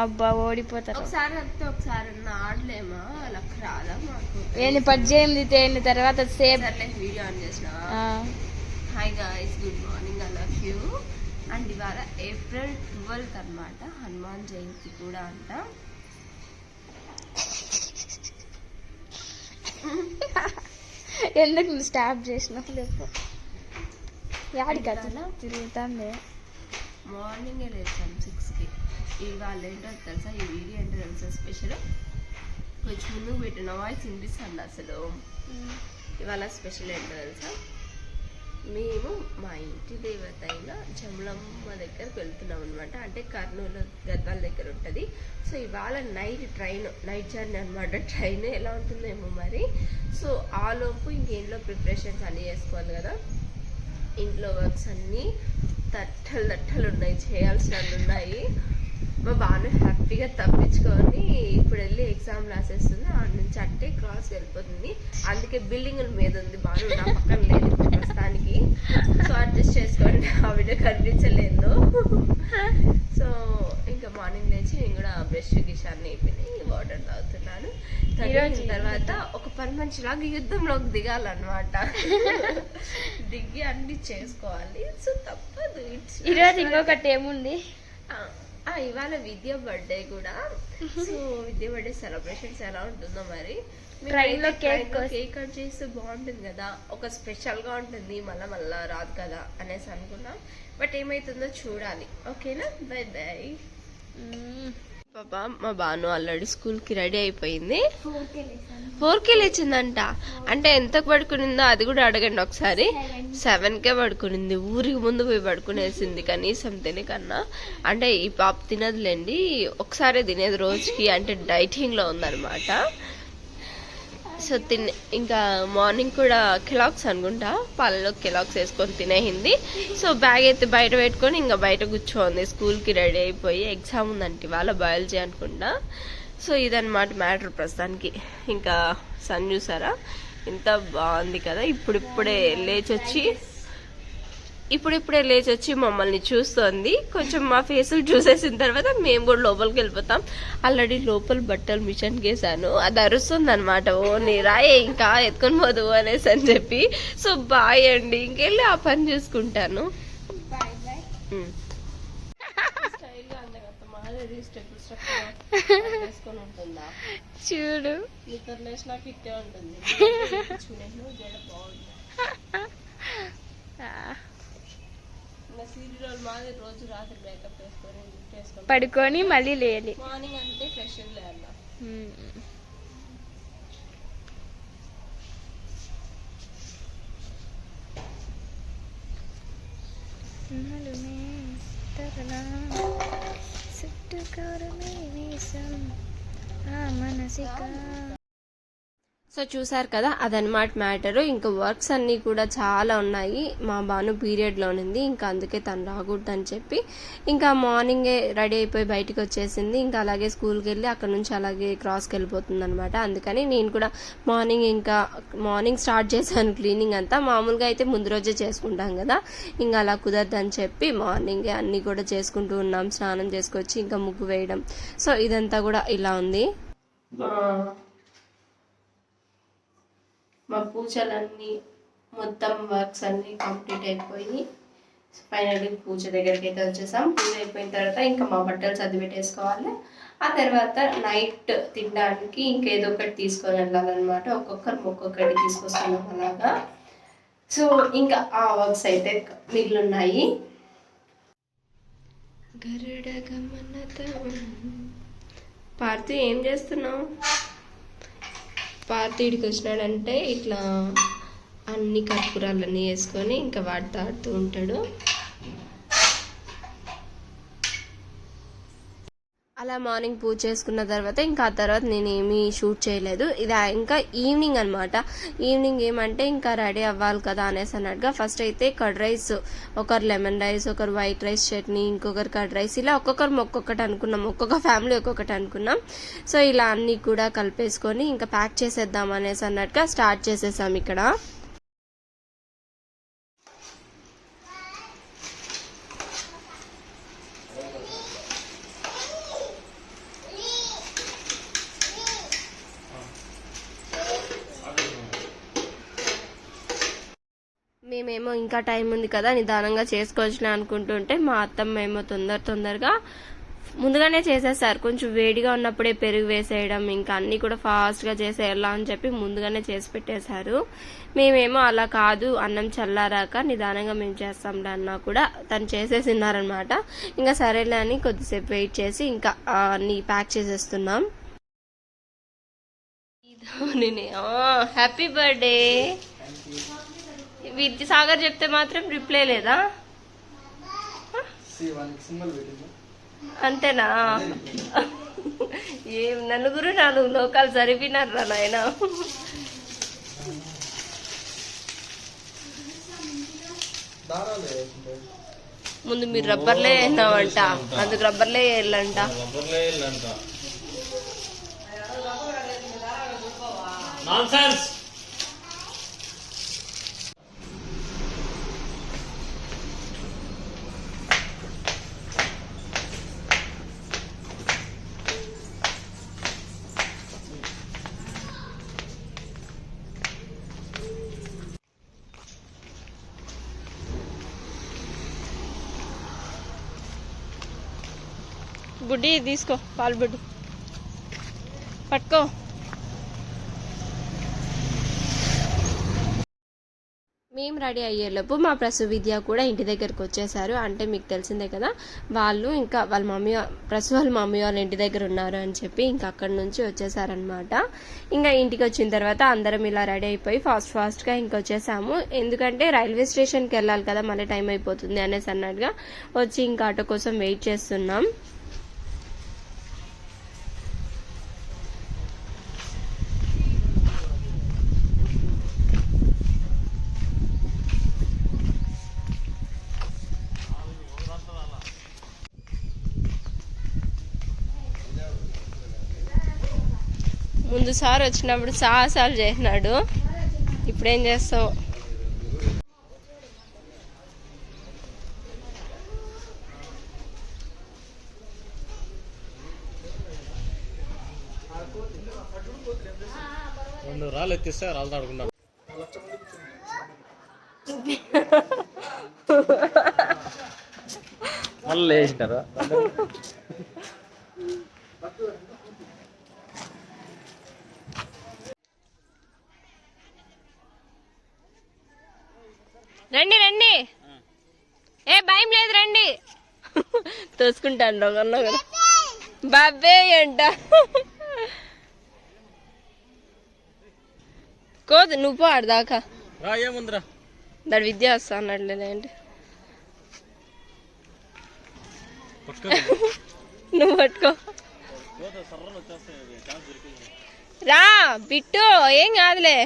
అబ్బా ఓడిపోతారు. ఒకసారి వస్తే ఒకసారి ఆడలేమా? వాళ్ళకి రాదా మాకు? ఏంది పద్దెనిమిది తేలిన తర్వాత సేమ్ వీడియో ఆన్ చేసిన. Hi guys good morning I love you and ఇవాళ ఏప్రిల్ ట్వెల్త్ అన్నమాట. హనుమాన్ జయంతి కూడా అంట. ఎందుకు నువ్వు స్టాప్ చేసినావు? లేపు. యాడికి అట్లా తిరుగుతాంది? మార్నింగ్ లేచాను సిక్స్కి ఇవాళ ఏంటో తెలుసా? ఈ వీడియో ఏంటో తెలుసా స్పెషల్ కొంచెం ముందుకు పెట్టిన వాయిస్ వినిపిస్తుంది అసలు. ఇవాళ స్పెషల్ ఏంటో తెలుసా? మేము మా ఇంటి దేవత అయిన జమలమ్మ దగ్గరకు వెళ్తున్నాం అనమాట అంటే కర్నూలు గద్వాల దగ్గర ఉంటుంది. సో ఇవాళ నైట్ ట్రైన్ నైట్ జర్నీ అనమాట ట్రైన్ ఎలా ఉంటుందేమో మరి. సో ఆ లోపు ఇంకేంట్లో ప్రిపరేషన్స్ అన్నీ చేసుకోవాలి కదా. ఇంట్లో వర్క్స్ అన్నీ తట్టలు తట్టలు ఉన్నాయి. చేయాల్సినవి ఉన్నాయి. మా బాను హ్యాపీగా తప్పించుకొని ఇప్పుడు వెళ్ళి ఎగ్జామ్ రాసేస్తుంది ఆ నుంచి అట్టే క్రాస్ వెళ్ళిపోతుంది. అందుకే బిల్డింగ్ మీద ఉంది బాను. నా పక్కన లేదు ప్రస్తుతానికి. సో అడ్జస్ట్ చేసుకోండి. ఆ వీడియో కనిపించలేదు. సో ఇంకా మార్నింగ్ లేచి నేను కూడా బ్రష్ గిష్ అన్ని అయిపోయినాయి. వాటర్ తాగుతున్నాను. తాగిన తర్వాత ఒక పని మనిషిలాగా యుద్ధంలోకి దిగాలన్నమాట. దిగి అన్ని చేసుకోవాలి. సో తప్పదు. ఈరోజు ఇంకొకటి ఏముంది? ఇవాళ విద్య బర్త్డే కూడా. సో విద్య బర్త్డే సెలబ్రేషన్స్ ఎలా ఉంటుందో మరి. కోసి- కేక్ కట్ చేస్తే బాగుంటుంది కదా. ఒక స్పెషల్గా ఉంటుంది మళ్ళా మళ్ళా రాదు కదా అనేసి అనుకున్నాం. బట్ ఏమైతుందో చూడాలి. ఓకేనా? Bye bye. పాపా మా బాను ఆల్రెడీ స్కూల్కి రెడీ అయిపోయింది. ఫోర్ కే లేచిందంట. అంటే ఎంతకు పడుకునిందో అది కూడా అడగండి ఒకసారి. సెవెన్ కే పడుకునింది. ఊరికి ముందు పోయి పడుకునేసింది కనీసం తినకన్నా. అంటే ఈ పాప తినదులేండి. ఒకసారి తినేది రోజుకి. అంటే డైటింగ్లో ఉందన్నమాట. సో తిన్ ఇంకా మార్నింగ్ కూడా కెలాక్స్ అనుకుంటా. పాలలో కెలాక్స్ వేసుకొని తినేసింది సో బ్యాగ్ అయితే బయట పెట్టుకొని ఇంకా బయట కూర్చోంది. స్కూల్కి రెడీ అయిపోయి ఎగ్జామ్ ఉందంటే ఇవాళ బయాలజీ అనుకుంటా. సో ఇదనమాట మ్యాటర్ ప్రస్తుతానికి. ఇంకా సన్ చూసారా? ఎంత బాగుంది కదా. ఇప్పుడిప్పుడే లేచి వచ్చి ఇప్పుడిప్పుడే లేచి వచ్చి మమ్మల్ని చూస్తోంది. కొంచెం మా ఫేసులు చూసేసిన తర్వాత మేము కూడా లోపలికి వెళ్ళిపోతాం. ఆల్రెడీ లోపల బట్టలు మిషన్ వేసాను అది అరుస్తుంది అనమాట ఓ నీ రాయే ఇంకా ఎత్తుకొని పోదు అనేసి అని చెప్పి. సో బాయ్ అండి. ఇంకెళ్ళి ఆ పని చూసుకుంటాను. చూడు. ఉంటుంది. ఇంకా సీరియల్ మాది రోజు రాత్రి మేకప్ వేసుకొని లిఫ్ట్ వేసుకొని పడుకొని మళ్ళీ లేయాలి మార్నింగ్ అంటే ఫ్రెష్ లేయాల. చుట్టుకారమే వీసం ఆ మనసిక సో చూసారు కదా అదనమాట మ్యాటరు. ఇంకా వర్క్స్ అన్నీ కూడా చాలా ఉన్నాయి. మా బాను పీరియడ్లో ఉంది ఇంకా అందుకే తను రాకూడదు అని చెప్పి ఇంకా మార్నింగే రెడీ అయిపోయి బయటకు వచ్చేసింది. ఇంకా అలాగే స్కూల్కి వెళ్ళి అక్కడ నుంచి అలాగే క్రాస్కి వెళ్ళిపోతుంది అనమాట అందుకని నేను కూడా మార్నింగ్ ఇంకా మార్నింగ్ స్టార్ట్ చేశాను క్లీనింగ్ అంతా. మామూలుగా అయితే ముందు రోజే చేసుకుంటాం కదా. ఇంకా అలా కుదరదని చెప్పి మార్నింగే అన్నీ కూడా చేసుకుంటూ ఉన్నాం. స్నానం చేసుకొచ్చి ఇంకా ముగ్గు వేయడం. సో ఇదంతా కూడా ఇలా ఉంది. మా పూజలన్నీ మొత్తం వర్క్స్ అన్నీ కంప్లీట్ అయిపోయి ఫైనల్లీ పూజ దగ్గరికి అయితే వచ్చేసాం. పూజ అయిపోయిన తర్వాత ఇంకా మా బట్టలు సర్ది పెట్టేసుకోవాలి ఆ తర్వాత నైట్ తినడానికి ఇంకేదో ఒకటి తీసుకొని వెళ్ళాలన్నమాట. ఒక్కొక్కరు ఒక్కొక్కటి తీసుకొస్తున్నాం అలాగా. సో ఇంకా ఆ వర్క్స్ అయితే మిగిలిన్నాయి. గరుడ ఏం చేస్తున్నావు? పార్తీడికి వచ్చినాడంటే ఇట్లా అన్ని కర్పూరాలన్నీ వేసుకొని ఇంకా వాడుతూ ఆడుతూ ఉంటాడు. అలా మార్నింగ్ పూజ చేసుకున్న తర్వాత ఇంకా ఆ తర్వాత నేను ఏమీ షూట్ చేయలేదు. ఇది ఇంకా ఈవినింగ్ అనమాట ఈవినింగ్ ఏమంటే ఇంకా రెడీ అవ్వాలి కదా అనేసి అన్నట్టుగా ఫస్ట్ అయితే కర్డ్ రైస్ ఒకరు లెమన్ రైస్ ఒకరు వైట్ రైస్ చట్నీ ఇంకొకరు కర్డ్ రైస్ ఇలా ఒక్కొక్కరు ఒక్కొక్కటి అనుకున్నాం. ఒక్కొక్క ఫ్యామిలీ ఒక్కొక్కటి అనుకున్నాం. సో ఇలా అన్ని కూడా కలిపేసుకొని ఇంకా ప్యాక్ చేసేద్దాం అనేసి అన్నట్టుగా స్టార్ట్ చేసేసాం ఇక్కడ మేమేమో ఇంకా టైం ఉంది కదా నిదానంగా చేసుకోవచ్చులే అనుకుంటుంటే మా అత్తమ్మ ఏమో తొందర తొందరగా ముందుగానే చేసేస్తారు. కొంచెం వేడిగా ఉన్నప్పుడే పెరుగు వేసేయడం ఇంకా అన్ని కూడా ఫాస్ట్గా చేసేయాలా అని చెప్పి ముందుగానే చేసి పెట్టేశారు. మేమేమో అలా కాదు అన్నం చల్లారాక నిదానంగా మేము చేస్తాంలే అన్నా కూడా తను చేసేసినారనమాట. ఇంకా సరేలే అని కొద్దిసేపు వెయిట్ చేసి ఇంకా ఆ, అన్ని ప్యాక్ చేసేస్తున్నాం. Happy birthday. విద్య సాగర్ చెప్తే మాత్రం రిప్లై లేదా? అంతేనా? ఏం నలుగురు నాలుగు లోకాలు సరిపోయినారు నాయన. ముందు మీరు రబ్బర్లే వేసినావంట. అందుకు రబ్బర్లే వేయాలంట. రబ్బర్లే ఇల్లంట బుడ్డి తీసుకో పాలు బుడ్డి. పట్టుకో. మేము రెడీ అయ్యేలోపు మా ప్రసు విద్య కూడా ఇంటి దగ్గరకు వచ్చేసారు. అంటే మీకు తెలిసిందే కదా వాళ్ళు ఇంకా వాళ్ళ మమ్మీ ప్రసు వాళ్ళ మమ్మీ వాళ్ళ ఇంటి దగ్గర ఉన్నారు అని చెప్పి ఇంకా అక్కడి నుంచి వచ్చేసారనమాట ఇంకా ఇంటికి వచ్చిన తర్వాత అందరం ఇలా రెడీ అయిపోయి ఫాస్ట్ ఫాస్ట్గా ఇంకా వచ్చేసాము. ఎందుకంటే రైల్వే స్టేషన్కి వెళ్ళాలి కదా మళ్ళీ టైం అయిపోతుంది అనేసి అన్నట్టుగా వచ్చి ఇంకా ఆటో కోసం వెయిట్ చేస్తున్నాం. ముందు సార్ వచ్చినప్పుడు సాహసాలు చేసినాడు. ఇప్పుడేం చేస్తావు? రెండు రాళ్ళు ఎత్తిస్తే రాళ్ళు తాడుకున్నా మళ్ళీ వేసినారా రండి రండి ఏ భయం లేదు రండి తోసుకుంటాను ఒకన్నా కూడా బాబే అంట కోదు నువ్వు ఆడదాకా ఏముందిరా దాని విద్య వస్తా అన్నట్లే ఏంటి? పట్టుకో. నువ్వు పట్టుకో. రా బిట్టు ఏం కాదులే.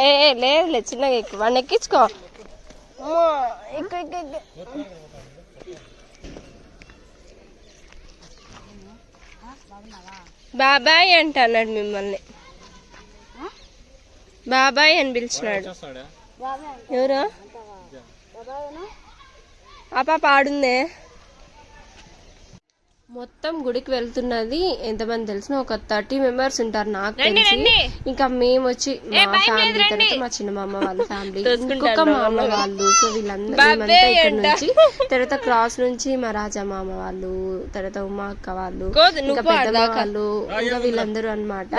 ఏ లేదులే చిన్నగా ఎక్కువ వాడిని ఎక్కించుకో. బాబాయ్ అంట అన్నాడు మిమ్మల్ని బాబాయ్ అని పిలిచినాడు. ఎవరు? ఆ పాప ఆడుందే. మొత్తం గుడికి వెళ్తున్నది ఎంతమంది తెలిసిన? ఒక థర్టీ మెంబర్స్ ఉంటారు నాకు తెలిసి. ఇంకా మేము వచ్చి మా ఫ్యామిలీ తర్వాత మా చిన్న మామ వాళ్ళ ఫ్యామిలీ ఇంకొక మామ వాళ్ళు. సో వీళ్ళందరూ ఇక్కడ నుంచి తర్వాత క్రాస్ నుంచి మా రాజా మామ వాళ్ళు తర్వాత ఉమా అక్క వాళ్ళు ఇంకా పెద్ద వాళ్ళు ఇంకా వీళ్ళందరూ అన్నమాట.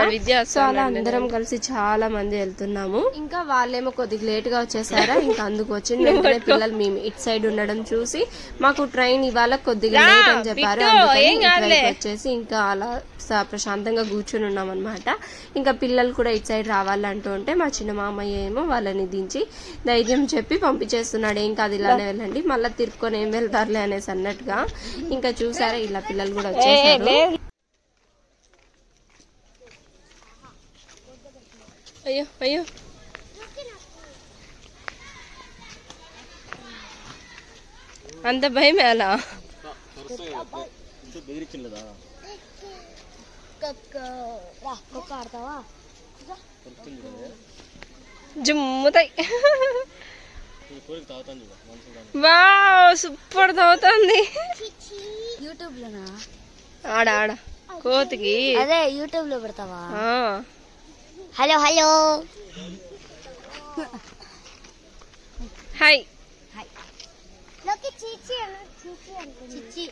సో అలా అందరం కలిసి చాలా మంది వెళ్తున్నాము. ఇంకా వాళ్ళేమో కొద్దిగా లేట్గా వచ్చేసారా? ఇంకా అందుకు వచ్చిన వెంటనే పిల్లలు మేము ఇటు సైడ్ ఉండడం చూసి మాకు ట్రైన్ ఇవాళ కొద్దిగా లేట్ అని చెప్పారు. వచ్చేసి ఇంకా అలా ప్రశాంతంగా కూర్చొని ఉన్నాం అనమాట ఇంకా పిల్లలు కూడా ఇటు సైడ్ రావాలంటూ ఉంటే మా చిన్న మామయ్య ఏమో వాళ్ళని దించి ధైర్యం చెప్పి పంపించేస్తున్నాడు. ఏం కాదు ఇలానే వెళ్ళండి మళ్ళీ తిరుక్కొని ఏం వెళ్తారులే అనేసి అన్నట్టుగా. ఇంకా చూసారా ఇలా పిల్లలు కూడా వచ్చేసారు. అయ్యో అయ్యో. అంత భయం ఎలా బెదిరించిందా ఆడతావా? జుమ్ముతాయి. వావ్ సూపర్ తవ్వుతుంది యూట్యూబ్ లోనా ఆడ ఆడ. కోతికి. అదే యూట్యూబ్లో పెడతావా. Hello hello. హాయ్. చిచ్చి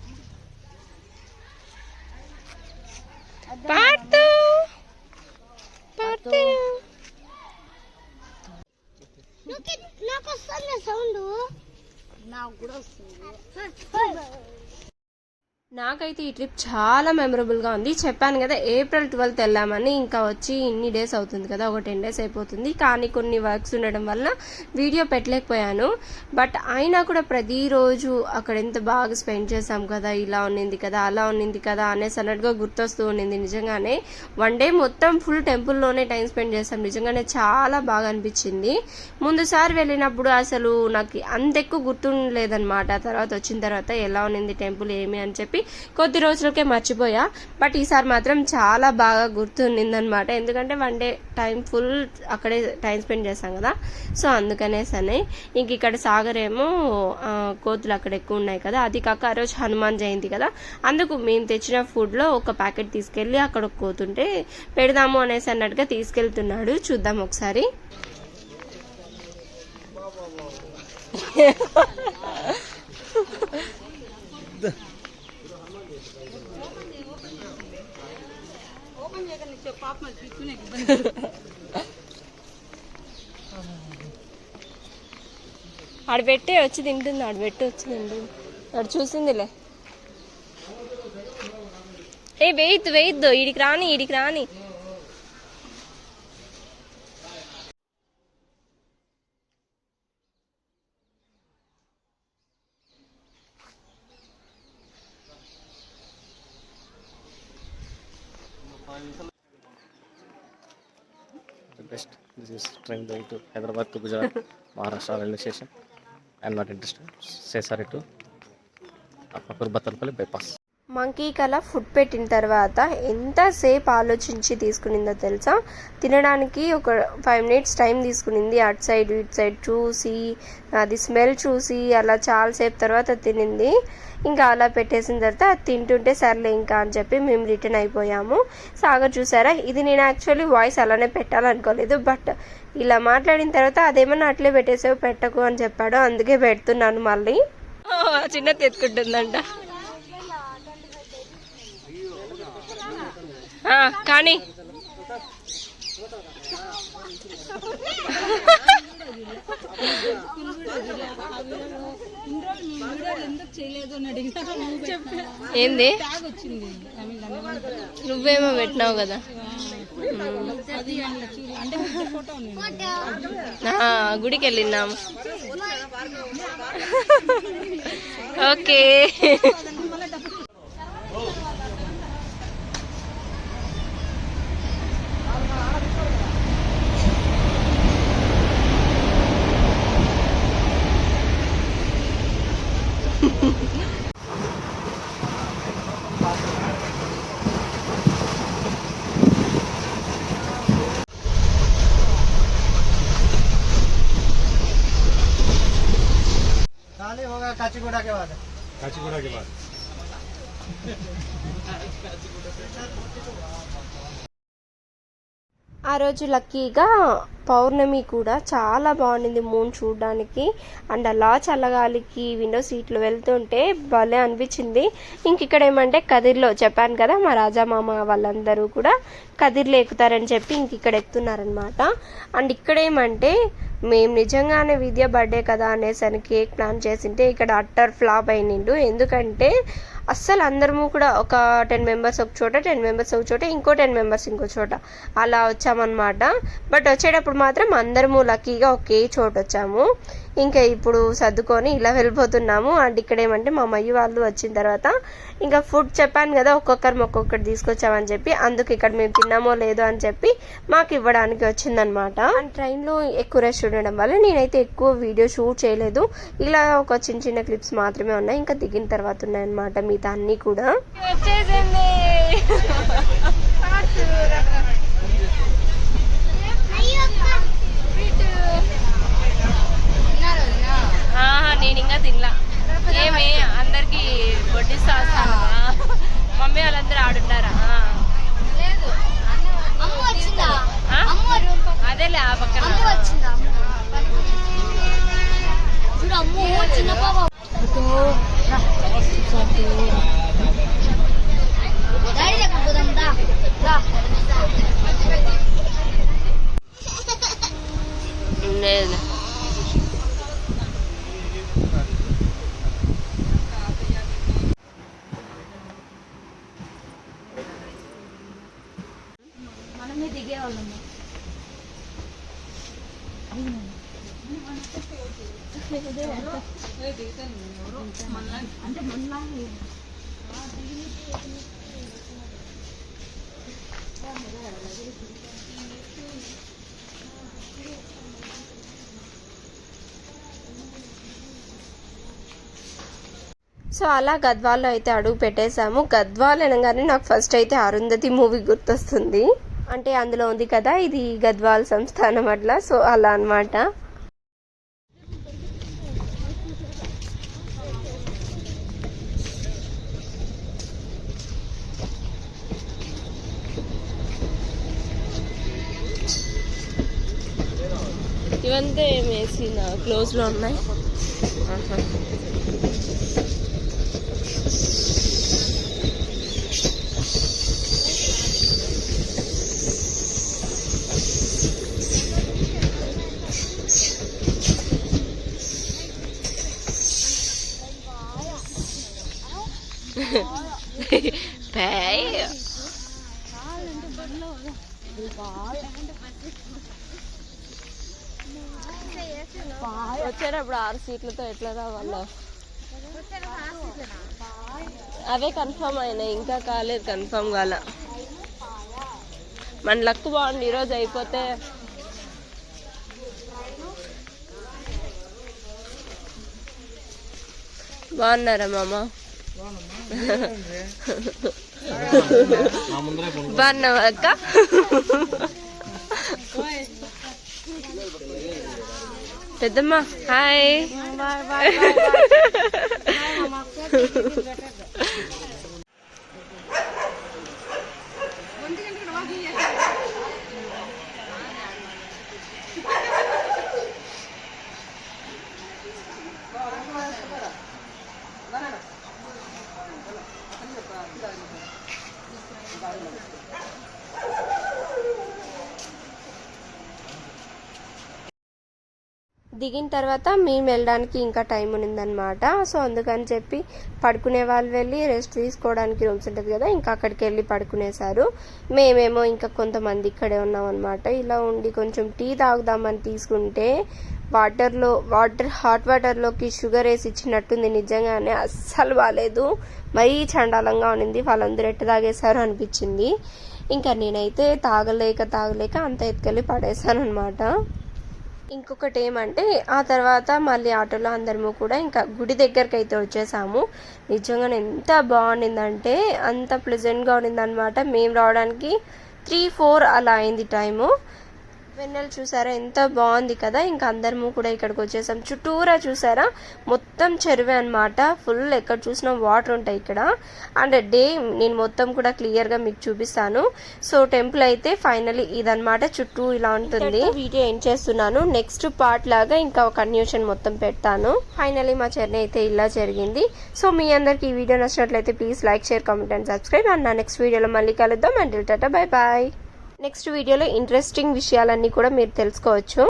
పాడుతూ పాడుతూ నాకు వస్తుంది సౌండ్. నాకు కూడా వస్తుంది. నాకైతే ఈ ట్రిప్ చాలా మెమరబుల్గా ఉంది. చెప్పాను కదా ఏప్రిల్ ట్వెల్త్ వెళ్ళామని ఇంకా వచ్చి ఇన్ని డేస్ అవుతుంది కదా ఒక టెన్ డేస్ అయిపోతుంది. కానీ కొన్ని వర్క్స్ ఉండడం వల్ల వీడియో పెట్టలేకపోయాను. బట్ అయినా కూడా ప్రతిరోజు అక్కడ ఎంత బాగా స్పెండ్ చేసాం కదా ఇలా ఉన్నింది కదా అలా ఉన్నింది కదా అనేసి అన్నట్టుగా గుర్తొస్తూ ఉండింది నిజంగానే వన్ డే మొత్తం ఫుల్ టెంపుల్లోనే టైం స్పెండ్ చేసాం నిజంగానే చాలా బాగా అనిపించింది. ముందుసారి వెళ్ళినప్పుడు అసలు నాకు అంత ఎక్కువ గుర్తుండలేదన్నమాట. తర్వాత వచ్చిన తర్వాత ఎలా ఉన్నింది టెంపుల్ ఏమి అని చెప్పి కొద్ది రోజులకే మర్చిపోయా. బట్ ఈసారి మాత్రం చాలా బాగా గుర్తుండిందనమాట ఎందుకంటే వన్ డే టైం ఫుల్ అక్కడే టైం స్పెండ్ చేశాం కదా. సో అందుకనేసనే ఇంక ఇక్కడ సాగర్ ఏమో కోతులు అక్కడ ఎక్కువ ఉన్నాయి కదా. అది కాక ఆ రోజు హనుమాన్ జయంతి కదా. అందుకు మేము తెచ్చిన ఫుడ్లో ఒక ప్యాకెట్ తీసుకెళ్ళి అక్కడ ఒక కోతుంటే పెడదాము అనేసి అన్నట్టుగా తీసుకెళ్తున్నాడు. చూద్దాం ఒకసారి. ఆడ పెట్టే వచ్చి తింటుంది ఆడ పెట్టి వచ్చి తింటుంది. ఆడు చూసిందిలే. ఏ వేయిద్దు వేయిద్దు. ఈడికి రాని ఈడికి రాని. To Hyderabad to Gujarat Maharashtra railway station. I'm not interested సేసారి to అప్పకూర్ బత్తలపల్లి బైపాస్ మంకీకి అలా మంకీ కల ఫుడ్ పెట్టిన తర్వాత ఎంతసేపు ఆలోచించి తీసుకునిందో తెలుసా? తినడానికి ఒక ఫైవ్ మినిట్స్ టైం తీసుకునింది. అటు సైడ్ ఇటు సైడ్ చూసి అది స్మెల్ చూసి అలా చాలాసేపు తర్వాత తినింది. ఇంకా అలా పెట్టేసిన తర్వాత అది తింటుంటే సర్లే ఇంకా అని చెప్పి మేము రిటర్న్ అయిపోయాము. సాగర్ చూసారా? ఇది నేను యాక్చువల్లీ వాయిస్ అలానే పెట్టాలనుకోలేదు బట్ ఇలా మాట్లాడిన తర్వాత అదేమన్నా అట్లే పెట్టేసావు పెట్టకు అని చెప్పాడు. అందుకే పెడుతున్నాను మళ్ళీ. చిన్న తెచ్చుకుంటుందంట. కానీ. ఏంది? నువ్వేమో పెట్టినావు కదా. గుడికి వెళ్ళినాము ఓకే. काचीगुड़ा के बाद Kachigura ke baad. ఆ రోజు లక్కీగా పౌర్ణమి కూడా చాలా బాగుండింది మూన్ చూడడానికి. అండ్ అలా చల్లగాలికి విండో సీట్లు వెళ్తుంటే భలే అనిపించింది. ఇంక ఇక్కడ ఏమంటే కదిర్లో చెప్పాను కదా మా రాజామామ వాళ్ళందరూ కూడా కదిర్లో ఎక్కుతారని చెప్పి ఇంక ఇక్కడ ఎక్కుతున్నారనమాట అండ్ ఇక్కడ ఏమంటే మేము నిజంగానే విద్య బర్త్డే కదా అనేసరికి కేక్ ప్లాన్ చేసింటే ఇక్కడ అట్టర్ ఫ్లాప్ అయినిండు. ఎందుకంటే అస్సలు అందరము కూడా ఒక టెన్ మెంబర్స్ ఒక చోట టెన్ మెంబర్స్ ఒక చోట ఇంకో టెన్ మెంబర్స్ ఇంకో చోట అలా వచ్చామన్నమాట. బట్ వచ్చేటప్పుడు మాత్రం అందరము లక్కీగా ఒకే చోట వచ్చాము. ఇంకా ఇప్పుడు సర్దుకొని ఇలా వెళ్ళిపోతున్నాము. అండ్ ఇక్కడ ఏమంటే మా మయ్య వాళ్ళు వచ్చిన తర్వాత ఇంకా ఫుడ్ చెప్పాను కదా ఒక్కొక్కరు ఒక్కొక్కటి తీసుకొచ్చామని చెప్పి అందుకు ఇక్కడ మేము తిన్నామో లేదో అని చెప్పి మాకు ఇవ్వడానికి వచ్చిందనమాట అండ్ ట్రైన్లో ఎక్కువ రష్ ఉండడం వల్ల నేనైతే ఎక్కువ వీడియో షూట్ చేయలేదు. ఇలా ఒక చిన్న చిన్న క్లిప్స్ మాత్రమే ఉన్నాయి. ఇంకా దిగిన తర్వాత ఉన్నాయన్నమాట మిగతా అన్నీ కూడా. వచ్చేసింది నేను ఇంకా తినలా ఏమి అందరికి వడ్డిస్తా వస్తాను మమ్మీ వాళ్ళందరూ ఆడున్నారా అమ్మ వచ్చిందా ఆ? అమ్మ అదేలే ఆ పక్కన అమ్మ వచ్చిందా చూడు అమ్మ చిన్న పాప డాడీ దగ్గర పోదాం దా దా లేదు మనమే దిగేవాళ్ళము అంటే మొన్న సో అలా గద్వాల్లో అయితే అడుగు పెట్టేశాము. గద్వాల్ అనగానే నాకు ఫస్ట్ అయితే అరుంధతి మూవీ గుర్తొస్తుంది. అంటే అందులో ఉంది కదా ఇది గద్వాల్ సంస్థానం అట్లా. సో అలా అన్నమాట. ఇవంతా ఏం వేసిన? క్లోజ్లో ఉన్నాయి? ఆహా. వచ్చేటప్పుడు ఆరు సీట్లతో ఎట్లా రావాలో? అవే కన్ఫర్మ్ అయినాయి ఇంకా కాలేదు కన్ఫర్మ్ కాల. మన లక్ బాగుంది ఈరోజు అయిపోతే. బాగున్నారా మామ? బాగున్నావా అక్క? పెద్దమ్మ హాయ్ దిగిన తర్వాత మేము వెళ్ళడానికి ఇంకా టైం ఉన్నిందనమాట సో అందుకని చెప్పి పడుకునే వాళ్ళు వెళ్ళి రెస్ట్ తీసుకోవడానికి రూమ్స్ ఉంటుంది కదా ఇంకా అక్కడికి వెళ్ళి పడుకునేశారు. మేమేమో ఇంకా కొంతమంది ఇక్కడే ఉన్నాం అనమాట ఇలా ఉండి కొంచెం టీ తాగుదామని తీసుకుంటే వాటర్లో వాటర్ హాట్ వాటర్లోకి షుగర్ వేసి ఇచ్చినట్టుంది నిజంగానే. అస్సలు బాగాలేదు మరీ చండాలంగా ఉండింది వాళ్ళందరూ ఎట్ట తాగేశారు అనిపించింది. ఇంకా నేనైతే తాగలేక తాగలేక అంత ఎత్తుకెళ్ళి పడేశాను అనమాట ఇంకొకటి ఏమంటే ఆ తర్వాత మళ్ళీ ఆటోలో అందరము కూడా ఇంకా గుడి దగ్గరికి అయితే వచ్చేసాము. నిజంగా ఎంత బాగుండిందంటే అంత ప్లెజెంట్గా ఉండింది అనమాట మేము రావడానికి త్రీ ఫోర్ అలా అయింది టైము వెన్నెల చూసారా? ఎంత బాగుంది కదా? ఇంకా అందరము కూడా ఇక్కడికి వచ్చేసాం. చుట్టూరా చూసారా? మొత్తం చెరువే అనమాట ఫుల్ ఎక్కడ చూసినా వాటర్ ఉంటాయి ఇక్కడ. అండ్ డే నేను మొత్తం కూడా క్లియర్గా మీకు చూపిస్తాను. సో టెంపుల్ అయితే ఫైనలీ ఇదనమాట చుట్టూ ఇలా ఉంటుంది. వీడియో ఏం చేస్తున్నాను. నెక్స్ట్ పార్ట్ లాగా ఇంకా ఒక కన్యూషన్ మొత్తం పెడతాను. ఫైనలీ మా జర్నీ అయితే ఇలా జరిగింది. సో మీ అందరికి ఈ వీడియో నచ్చినట్లయితే please like share comment and subscribe and నా నెక్స్ట్ వీడియోలో మళ్ళీ కలుద్దాం. And tata bye bye next వీడియోలో ఇంట్రెస్టింగ్ విషయాలన్నీ కూడా మీరు తెలుసుకోవచ్చు.